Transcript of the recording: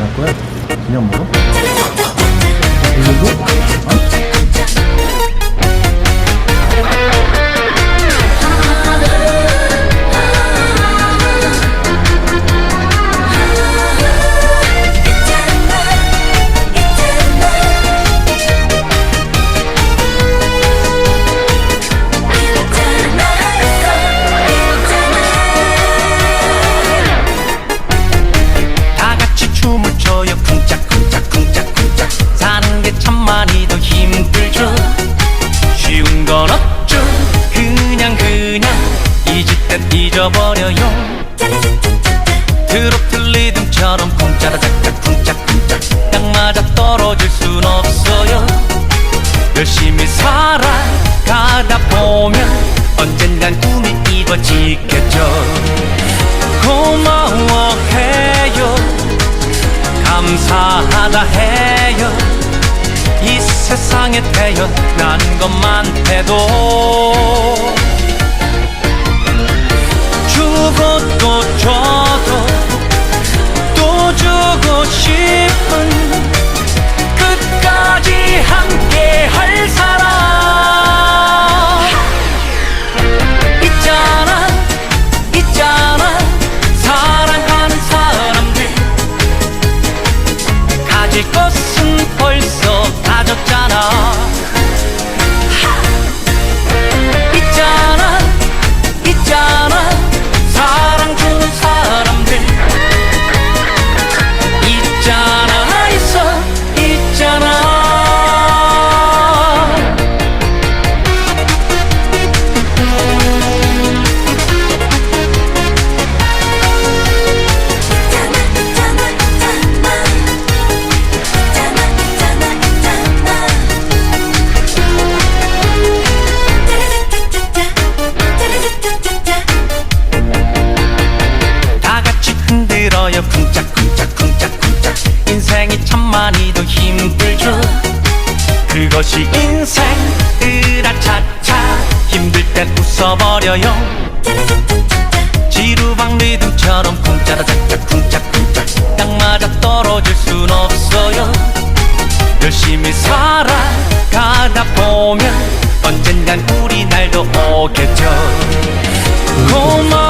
안 할 거야? 그냥 먹어? 이거도? 잊어버려요. 트로트 리듬처럼 쿵짜라짝짝 쿵짝쿵짝. 딱 맞아 떨어질 순 없어요. 열심히 살아가다 보면 언젠간 꿈이 이루어지겠죠. 고마워해요. 감사하다 해요. 이 세상에 태어난 것만 해도 去。 많이도 힘들죠. 그것이 인생 으라차차. 힘들 땐 웃어버려요. 지루방 리듬처럼 쿵짜라짝짝 쿵짝쿵짝. 딱 맞아 떨어질 순 없어요. 열심히 살아가다 보면 언젠간 우리 날도 오겠죠. 고마워해요